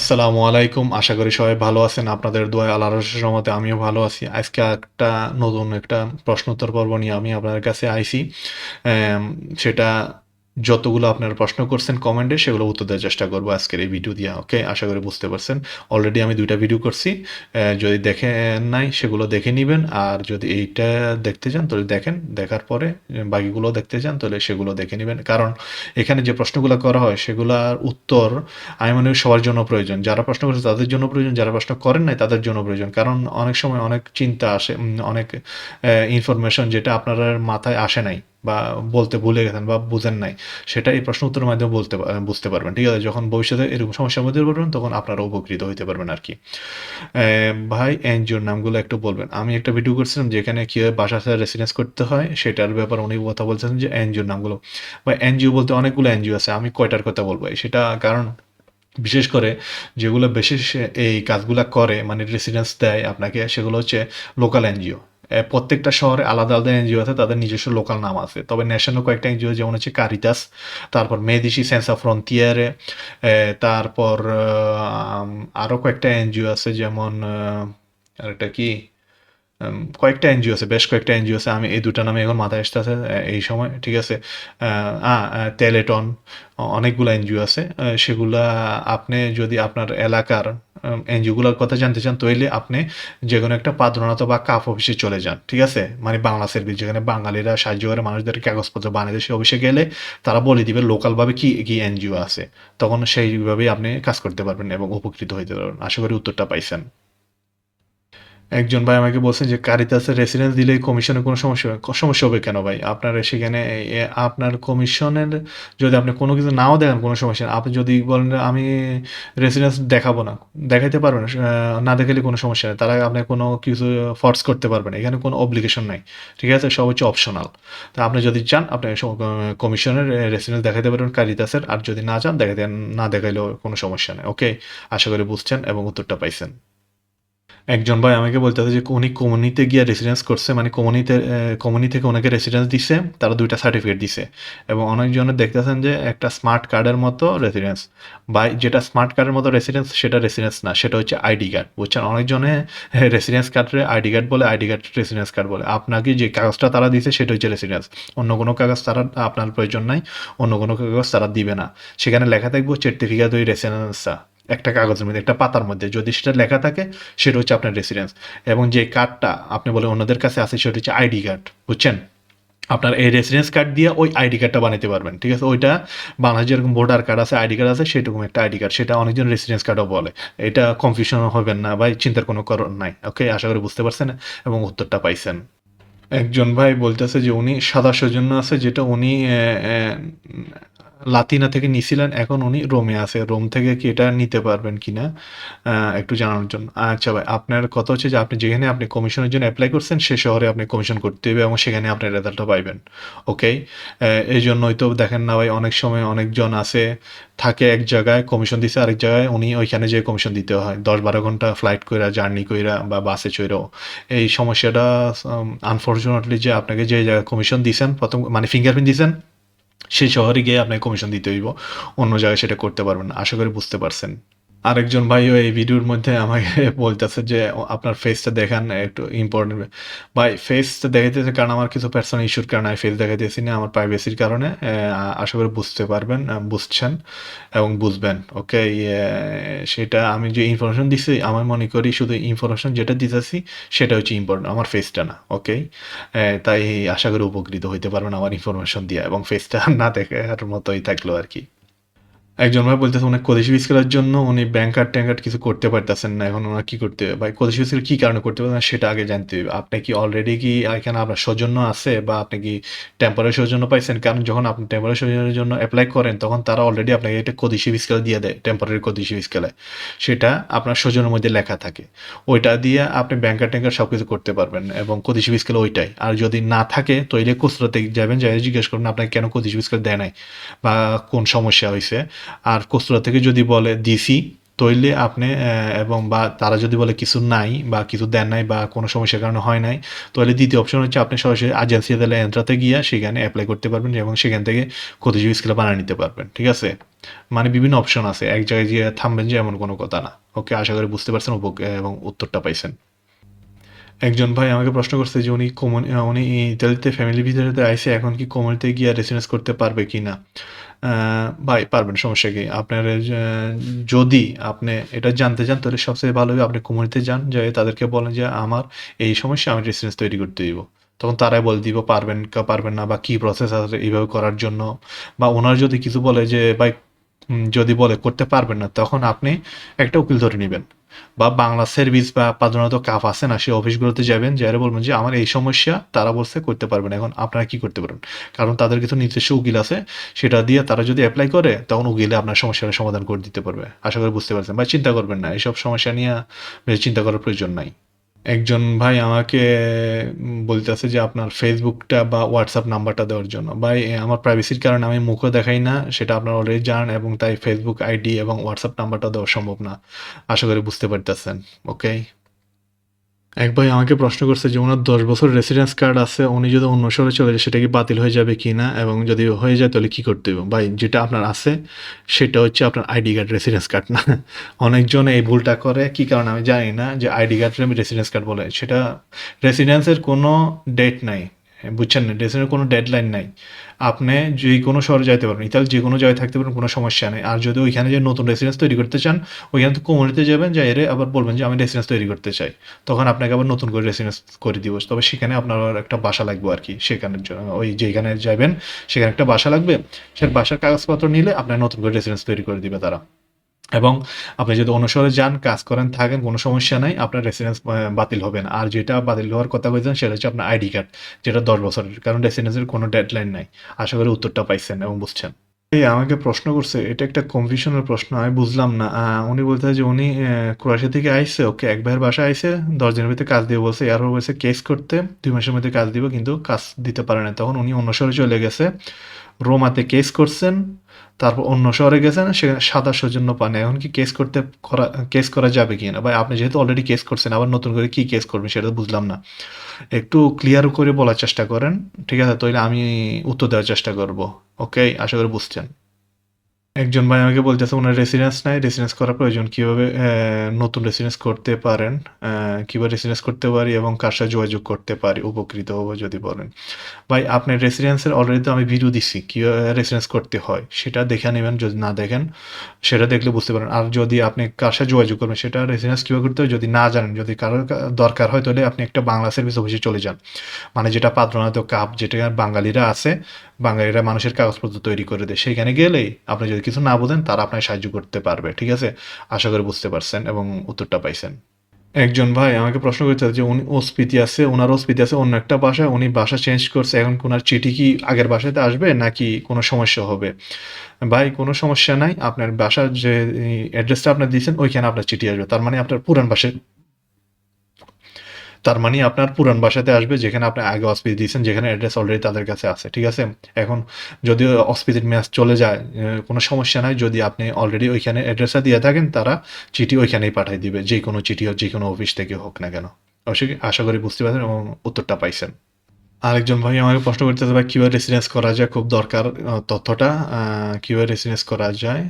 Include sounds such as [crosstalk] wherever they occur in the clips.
আসসালামু আলাইকুম। আশা করি সবাই ভালো আছেন। আপনাদের দোয়া আল্লাহর রহমতে আমিও ভালো আছি। আজকে একটা নতুন একটা প্রশ্নোত্তর পর্ব নিয়ে আমি আপনাদের কাছে আইছি। সেটা যতগুলো আপনারা প্রশ্ন করছেন কমেন্টে, সেগুলো উত্তর দেওয়ার চেষ্টা করব আজকের এই ভিডিও দিয়ে ওকে আশা করি বুঝতে পারছেন। অলরেডি আমি দুইটা ভিডিও করছি। যদি দেখে নাই, সেগুলো দেখে নেবেন। আর যদি এইটা দেখতে চান, তাহলে দেখেন। দেখার পরে বাকিগুলো দেখতে চান, তাহলে সেগুলো দেখে নেবেন। কারণ এখানে যে প্রশ্নগুলো করা হয়, সেগুলার উত্তর আমি মনে করি সবার জন্য প্রয়োজন। যারা প্রশ্ন করছে, তাদের জন্য প্রয়োজন। যারা প্রশ্ন করেন নাই, তাদের জন্য প্রয়োজন। কারণ অনেক সময় অনেক চিন্তা আসে অনেক ইনফরমেশন যেটা আপনার মাথায় আসে নাই। বা বলতে ভুলে গেছেন বা বুঝেন নাই, সেটা এই প্রশ্ন উত্তরের মাধ্যমে বলতে বুঝতে পারবেন, ঠিক আছে? যখন ভবিষ্যতে এরকম সমস্যার মধ্যে পড়বেন, তখন আপনারা উপকৃত হতে পারবেন আর কি। ভাই, এনজিওর নামগুলো একটু বলবেন। আমি একটা ভিডিও করছিলাম যেখানে কীভাবে বাসা সাথে রেসিডেন্স করতে হয়, সেটার ব্যাপারে উনি কথা বলছেন যে এনজিওর নামগুলো। বা এনজিও বলতে অনেকগুলো এনজিও আছে, আমি কয়টার কথা বলব? সেটা কারণ বিশেষ করে যেগুলো বেশি এই কাজগুলো করে মানে রেসিডেন্স দেয় আপনাকে, সেগুলো হচ্ছে লোকাল এনজিও। প্রত্যেকটা শহরে আলাদা আলাদা এনজিও আছে, তাদের নিজস্ব লোকাল নাম আছে। তবে ন্যাশনাল কয়েকটা এনজিও যেমন হচ্ছে কারিতাস তারপর মেদিসি সেন্সা ফ্রন্টিয়ারে তারপর আরও কয়েকটা এনজিও আছে, যেমন আর আরেকটা কি? কয়েকটা এনজিও আছে, বেশ কয়েকটা এনজিও আছে, আমি এই দুটা নামে এখন মাথায় আসতেছে এই সময়, ঠিক আছে? টেলেটন অনেকগুলো এনজিও আছে সেগুলা আপনি যদি আপনার এলাকার এনজিওগুলোর কথা জানতে চান তাহলে আপনি যে কোনো একটা পাদ্রনাথ বা কাপ অফিসে চলে যান, ঠিক আছে? মানে বাংলা সার্ভিস যেখানে বাঙালিরা সাহায্য করে, মানুষদের কাগজপত্র বানিয়ে দেয় সেই অফিসে গেলে তারা বলে দিবে লোকালভাবে কি কি এনজিও আছে। তখন সেইভাবেই আপনি কাজ করতে পারবেন এবং উপকৃত হইতে পারবেন। আশা করি উত্তরটা পাইছেন। একজন ভাই আমাকে বলছেন যে কারিতাসের রেসিডেন্স দিলে কমিশনের কোনো সমস্যা হবে? সমস্যা হবে কেন ভাই? আপনার সেখানে আপনার কমিশনের যদি আপনি কোনো কিছু নাও দেখেন কোনো সমস্যা আপনি যদি বলেন আমি রেসিডেন্স দেখাবো না, দেখাইতে পারবেন না দেখালে কোনো সমস্যা নেই। তারা আপনি কোনো কিছু ফোর্স করতে পারবেন এখানে কোনো অব্লিগেশন নাই। ঠিক আছে? সব হচ্ছে অপশনাল তা আপনি যদি চান, আপনি কমিশনের রেসিডেন্স দেখাতে পারবেন কারিতাসের আর যদি না চান দেখাতে না দেখাইলেও কোনো সমস্যা নেই। ওকে আশা করি বুঝছেন এবং উত্তরটা পাইছেন। একজন ভাই আমাকে বলতেছে যে, উনি কমিউনিতে গিয়ে রেসিডেন্স করছে মানে কমিউনিতে কমিউনি থেকে ওনাকে রেসিডেন্স দিছে, তারা দুইটা সার্টিফিকেট দিছে। এবং অনেকজনের দেখতেছেন যে, একটা স্মার্ট কার্ডের মতো রেসিডেন্স বা যেটা স্মার্ট কার্ডের মতো রেসিডেন্স সেটা রেসিডেন্স না, সেটা হচ্ছে আইডি কার্ড বুঝছেন? অনেকজনে রেসিডেন্স কার্ডে আইডি কার্ড বলে আইডি কার্ড রেসিডেন্স কার্ড বলে। আপনাকে যে কাগজটা তারা দিছে, সেটা হচ্ছে রেসিডেন্স অন্য কোনো কাগজ তারা, আপনার প্রয়োজন নাই, অন্য কোনো কাগজ তারা দিবে না। সেখানে লেখা থাকবে সার্টিফিকেট ওই রেসিডেন্সটা একটা কাগজের মধ্যে, একটা পাতার মধ্যে, যদি সেটা লেখা থাকে, সেটা হচ্ছে আপনার রেসিডেন্স এবং যে কার্ডটা আপনি বলে অন্যদের কাছে আছে, সেটা হচ্ছে আইডি কার্ড বুঝছেন? আপনার এই রেসিডেন্স কার্ড দিয়ে ওই আইডি কার্ডটা বানাতে পারবেন, ঠিক আছে? ওইটা বাংলাদেশ যেরকম ভোটার কার্ড আছে আইডি কার্ড আছে সেরকম একটা আইডি কার্ড সেটা অনেকজন রেসিডেন্স কার্ডও বলে। এটা কনফিউশন হবেন না বা চিন্তার কোনো কারণ নাই ওকে আশা করি বুঝতে পারছেন এবং উত্তরটা পাইছেন। একজন ভাই বলতেছে যে উনি সাদা সৌজন্য আছে, যেটা উনি লাতিনা থেকে নিছিলেন এখন উনি রোমে আছে। রোম থেকে কি এটা নিতে পারবেন কিনা আহ, একটু জানানোর জন্য। আচ্ছা ভাই আপনার কথা হচ্ছে যে আপনি যেখানে আপনি কমিশনের জন্য অ্যাপ্লাই করছেন সে শহরে আপনি কমিশন করতে হবে এবং সেখানে আপনি রেজাল্টটা পাইবেন। ওকে এই জন্যই তো দেখেন না ভাই অনেক সময় অনেকজন আছে থাকে এক জায়গায় কমিশন দিছে আরেক জায়গায় উনি ওইখানে যে কমিশন দিতে হয়। দশ বারো ঘণ্টা ফ্লাইট কইরা জার্নি কইরা বা বাসে চইরাও এই সমস্যাটা আনফর্চুনেটলি যে আপনাকে যে জায়গায় কমিশন দিয়েছেন প্রথম মানে ফিঙ্গারপ্রিন্ট দিছেন সেই শহরে গিয়ে আপনাকে কমিশন দিতে হইব, অন্য জায়গায় সেটা করতে পারবেন আশা করি বুঝতে পারছেন। আরেকজন ভাইও এই ভিডিওর মধ্যে আমাকে [laughs] বলতেছে যে আপনার ফেসটা দেখান, একটু ইম্পর্টেন্ট ভাই ফেসটা দেখাইতেছে কারণ আমার কিছু পার্সোনাল ইস্যুর কারণে আমি ফেস দেখাইতেছি না, আমার প্রাইভেসির কারণে। আশা করি বুঝতে পারবেন বুঝছেন এবং বুঝবেন ওকে সেটা আমি যে ইনফরমেশন দিছি, আমি মনে করি শুধু ইনফরমেশন যেটা দিতেছি, সেটা হচ্ছে ইম্পর্টেন্ট আমার ফেসটা না ওকে তাই আশা করি উপকৃত হইতে পারবেন আমার ইনফরমেশন দিয়ে এবং ফেসটা [laughs] না দেখার মতোই থাকল আর কি। একজন ভাই বলতেছে, উনি কদেশি স্কেলের জন্য উনি ব্যাংকার কার্ড ট্যাঙ্ক কার্ড কিছু করতে পারতেছেন না। এখন ওনার কি করতে হবে? ভাই, কদেশি স্কেল কি কারণে করতে পারবেন সেটা আগে জানতে হবে। আপনি কি অলরেডি কি এখানে আপনার সৌজন্য আছে বা আপনি কি টেম্পোরারি সৌজন্য পাইছেন? কারণ যখন আপনি টেম্পোরারি সৌজন্যের জন্য অ্যাপ্লাই করেন, তখন তারা অলরেডি আপনাকে একটা কদেশি স্কেল দিয়ে দেয় টেম্পোরারি কদেশি স্কেলে সেটা আপনার সৌজন্যের মধ্যে লেখা থাকে। ওইটা দিয়ে আপনি ব্যাংকার কার্ড ট্যাঙ্ক সব কিছু করতে পারবেন এবং কদেশি স্কেল ওইটাই। আর যদি না থাকে, তৈলে খুচরাতে যাবেন যাই জিজ্ঞেস করবেন, আপনাকে কেন কদেশি স্কেল দেয় নাই? বা কোন সমস্যা হয়েছে আর খুচরা থেকে যদি বলে দিছি তৈলে আপনি এবং বা তারা যদি বলে কিছু নাই বা কিছু দেন নাই বা কোনো সমস্যার কারণে হয় নাই তাহলে দ্বিতীয় অপশন হচ্ছে আপনি সরাসরি এজেন্সি দিলে এন্ট্রাতে গিয়ে সেখানে অ্যাপ্লাই করতে পারবেন এবং সেখান থেকে ক্ষতিযোগী স্কেল বানিয়ে নিতে পারবেন, ঠিক আছে? মানে বিভিন্ন অপশন আছে, এক জায়গায় গিয়ে থামবেন যে এমন কোনো কথা না। ওকে আশা করি বুঝতে পারছেন এবং উত্তরটা পাইছেন। একজন ভাই আমাকে প্রশ্ন করছে যে উনি কমন উনি ইতালিতে ফ্যামিলি ভিতরে আইসে এখন কি কমিউনিতে গিয়ে রেসিডেন্স করতে পারবে কি না ভাই, পারবেন, সমস্যা কি? আপনার যদি আপনি এটা জানতে চান, তাহলে সবচেয়ে ভালো হবে আপনি কমিউনিতে যান যে তাদেরকে বলেন যে আমার এই সমস্যা, আমি রেসিডেন্স তৈরি করতে দিব। তখন তারাই বলে দিব, পারবেন কা, পারবেন না, বা কি প্রসেস আছে এইভাবে করার জন্য। বা ওনার যদি কিছু বলে যে, ভাই যদি বলে করতে পারবেন না, তখন আপনি একটা উকিল ধরে নেবেন। বা বাংলা সার্ভিস বা পাদনত কাপ আছে না, সেই অফিসগুলোতে যাবেন যারা বলবেন যে, আমার এই সমস্যা তারা বলছে করতে পারবেন এখন আপনারা কি করতে পারেন কারণ তাদের কিছু নিজস্ব উকিল আছে, সেটা দিয়ে তারা যদি অ্যাপ্লাই করে, তখন উকিলে আপনার সমস্যাটা সমাধান করে দিতে পারবে। আশা করি বুঝতে পারছেন। বা চিন্তা করবেন না এইসব সমস্যা নিয়ে চিন্তা করার প্রয়োজন নাই। একজন ভাই আমাকে বলতেছে যে আপনার ফেসবুকটা বা হোয়াটসঅ্যাপ নাম্বারটা দেওয়ার জন্য। ভাই আমার প্রাইভেসির কারণে আমি মুখও দেখাই না, সেটা আপনার অলরেডি জান এবং তাই ফেসবুক আইডি এবং হোয়াটসঅ্যাপ নাম্বারটা দেওয়া সম্ভব না। আশা করি বুঝতে পারতেছেন ওকে এক ভাই আমাকে প্রশ্ন করছে যে, ওনার দশ বছর রেসিডেন্স কার্ড আছে, উনি যদি অন্য শহরে চলে যায়, সেটা কি বাতিল হয়ে যাবে কি না? এবং যদি হয়ে যায়, তাহলে কী করতে হবে? ভাই, যেটা আপনার আছে, সেটা হচ্ছে আপনার আইডি কার্ড রেসিডেন্স কার্ড না? [laughs] অনেকজন এই ভুলটা করে, কি কারণে আমি জানি না যে আইডি আমি রেসিডেন্স কার্ড বলে। সেটা রেসিডেন্সের কোনো ডেট নাই। বুঝছেন না? রেসিডেন্সের কোনো ডেডলাইন নাই। আপনি যে কোনো শহরে যাইতে পারবেন। ইতালি যে কোনো জায়গায় থাকতে পারেন কোনো সমস্যা নেই। আর যদি ওইখানে যে নতুন রেসিডেন্স তৈরি করতে চান, ওইখানে তো কমিউনিতে যাবেন যাই এরে আবার বলবেন যে, আমি রেসিডেন্স তৈরি করতে চাই। তখন আপনাকে আবার নতুন করে রেসিডেন্স করে দিব। তবে সেখানে আপনার একটা বাসা লাগবে আর কি সেখানের জন্য ওই যেখানে যাবেন সেখানে একটা বাসা লাগবে। সে বাসার কাগজপত্র নিলে আপনার নতুন করে রেসিডেন্স তৈরি করে দিবে তারা। এবং আপনি যদি অন্য শহরে যান, কাজ করেন, থাকেন, কোনো সমস্যা নাই, আপনার রেসিডেন্স বাতিল হবে না। আর যেটা বাতিল হওয়ার কথা বলছেন, সেটা হচ্ছে আপনার আইডি কার্ড যেটা দশ বছরের, কারণ রেসিডেন্সের কোনো ডেডলাইন নাই। আশা করি উত্তরটা পাইছেন এবং বুঝছেন। এই আমাকে প্রশ্ন করছে, এটা একটা কনফিউশনের প্রশ্ন, আমি বুঝলাম না। উনি বলতে যে উনি ক্রোয়েশিয়া থেকে আইসে, ওকে এক ভাইয়ের বাসায় আইসে, দশ দিনের ভিতরে কাজ দিয়ে বলছে এরপর বলছে কেস করতে, দুই মাসের মধ্যে কাজ দিব, কিন্তু কাজ দিতে পারে না। তখন উনি অন্য শহরে চলে গেছে। রোমাতে কেস করছেন, তারপর অন্য শহরে গেছেন, সেখানে সাদা জন্য পান। এখন কি কেস করতে করা, কেস করা যাবে কি না ভাই, আপনি যেহেতু অলরেডি কেস করছেন, আবার নতুন করে কি কেস করবেন সেটা বুঝলাম না। একটু ক্লিয়ার করে বলার চেষ্টা করেন, ঠিক আছে? তাহলে আমি উত্তর দেওয়ার চেষ্টা করব ওকে আশা করি বুঝছেন। একজন ভাই আমাকে বলতেছে, ওনার রেসিডেন্স নাই রেসিডেন্স করা প্রয়োজন, কীভাবে নতুন রেসিডেন্স করতে পারেন? কীভাবে রেসিডেন্স করতে পারি এবং কার সাথে যোগাযোগ করতে পারি? উপকৃত হব যদি বলেন। ভাই, আপনার রেসিডেন্সের অলরেডি তো আমি ভিডিও দিচ্ছি কীভাবে রেসিডেন্স করতে হয়? সেটা দেখে নেবেন, যদি না দেখেন, সেটা দেখলে বুঝতে পারেন আর যদি আপনি কার সাথে যোগাযোগ করবেন, সেটা রেসিডেন্স কীভাবে করতে হয় যদি না জানেন? যদি কারোর দরকার হয় তাহলে আপনি একটা বাংলা সার্ভিস অফিসে চলে যান। মানে যেটা পাত্রনাথ কাপ যেটা বাঙালিরা আছে বাঙালিরা মানুষের কাগজপত্র তৈরি করে দেয়। সেখানে গেলেই আপনি যদি কিছু না বোঝেন, তারা আপনাকে সাহায্য করতে পারবে, ঠিক আছে? আশা করি বুঝতে পারছেন এবং উত্তরটা পাইছেন। একজন ভাই আমাকে প্রশ্ন করতে যে উনি ওসপিতি আছে ওনার ওসপিতি আছে অন্য একটা বাসায় উনি বাসা চেঞ্জ করছে, এখন ওনার চিঠি কি আগের বাসাতে আসবে নাকি কোনো সমস্যা হবে? ভাই, কোনো সমস্যা নাই, আপনার বাসার যে অ্যাড্রেসটা আপনার দিয়েছেন, ওইখানে আপনার চিঠি আসবে। তার মানে আপনার পুরান বাসায় তার মানে আপনার পুরান বাসাতে আসবে, যেখানে আপনি আগে অসপিস দিয়েছেন, যেখানে অ্যাড্রেস অলরেডি তাদের কাছে আছে, ঠিক আছে? এখন যদি অসপিসের মেয়াদ চলে যায় কোনো সমস্যা নাই, যদি আপনি অলরেডি ওইখানে অ্যাড্রেসটা দিয়ে থাকেন, তারা চিঠি ওইখানেই পাঠিয়ে দিবে, যে কোনো চিঠি হোক, যে কোনো অফিস থেকে হোক না কেন। অবশ্যই আশা করি বুঝতে পারছেন এবং উত্তরটা পাইছেন। আরেকজন ভাই আমাকে প্রশ্ন করতেছে, ভাই, কীভাবে রেসিডেন্স করা যায়? খুব দরকার তথ্যটা। কীভাবে রেসিডেন্স করা যায়?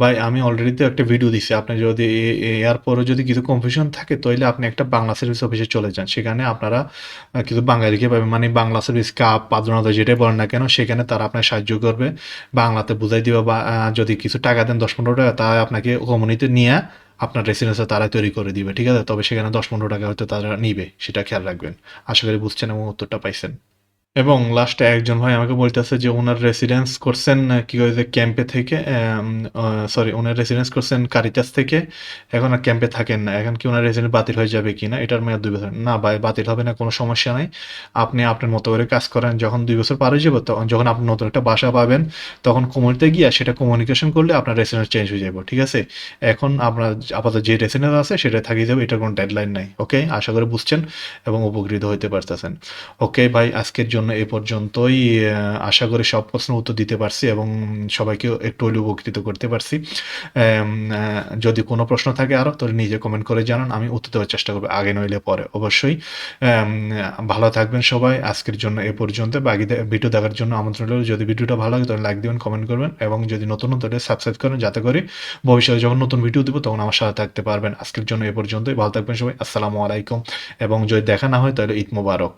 ভাই, আমি অলরেডি তো একটা ভিডিও দিছি। আপনি যদি এ- এ- এর পরে যদি কিছু কনফিউশন থাকে, তাহলে আপনি একটা বাংলা সার্ভিস অফিসে চলে যান। সেখানে আপনারা কিছু বাঙালিকে পাবেন। মানে বাংলা সার্ভিস কাপ পাদ্রনাথ যেটাই বলেন না কেন, সেখানে তারা আপনার সাহায্য করবে। বাংলাতে বুঝাই দিবে বা যদি কিছু টাকা দেন দশ পনেরো টাকা তা আপনাকে কমিউনিটি নিয়ে আপনার রেসিডেন্সটা তারা তৈরি করে দিবে। ঠিক আছে? তবে সেখানে দশ পনেরো টাকা হয়তো তারা নিবে, সেটা খেয়াল রাখবেন। আশা করি বুঝছেন এবং উত্তরটা পাইছেন। এবং লাস্টে একজন ভাই আমাকে বলতেছে যে ওনার রেসিডেন্স করছেন কি যে ক্যাম্পে থেকে সরি ওনার রেসিডেন্স করছেন কারিতাস থেকে। এখন আর ক্যাম্পে থাকেন না। এখন কি ওনার রেসিডেন্স বাতিল হয়ে যাবে কি না এটার মেয়াদ দুই বছর। না ভাই, বাতিল হবে না, কোনো সমস্যা নাই। আপনি আপনার মতো করে কাজ করেন, যখন দুই বছর পার হয়ে যাবে তখন যখন আপনি নতুন একটা বাসা পাবেন, তখন কমিউনিতে গিয়ে সেটা কমিউনিকেশন করলে আপনার রেসিডেন্স চেঞ্জ হয়ে যাবে, ঠিক আছে? এখন আপনার আপাতত যে রেসিডেন্স আছে, সেটা থাকিয়ে যাবে, এটার কোনো ডেডলাইন নাই ওকে আশা করি বুঝছেন এবং উপকৃত হইতে পারতেছেন। ওকে ভাই, আজকের জন্য জন্য এ পর্যন্তই। আশা করি সব প্রশ্নের উত্তর দিতে পারছি এবং সবাইকে একটু হলেও উপকৃত করতে পারছি। যদি কোনো প্রশ্ন থাকে আরও, তাহলে নিজে কমেন্ট করে জানান, আমি উত্তর দেওয়ার চেষ্টা করব আগে নইলে পরে, অবশ্যই। ভালো থাকবেন সবাই, আজকের জন্য এ পর্যন্ত। বাকি ভিডিও দেখার জন্য আমন্ত্রণ রইল। যদি ভিডিওটা ভালো লাগে, তাহলে লাইক দিবেন কমেন্ট করবেন এবং যদি নতুন নতুন সাবস্ক্রাইব করেন যাতে করে ভবিষ্যতে যখন নতুন ভিডিও দেবো, তখন আমার সাথে থাকতে পারবেন। আজকের জন্য এ পর্যন্তই। ভালো থাকবেন সবাই, আসসালামু আলাইকুম। এবং যদি দেখা না হয়, তাহলে ঈদ মোবারক।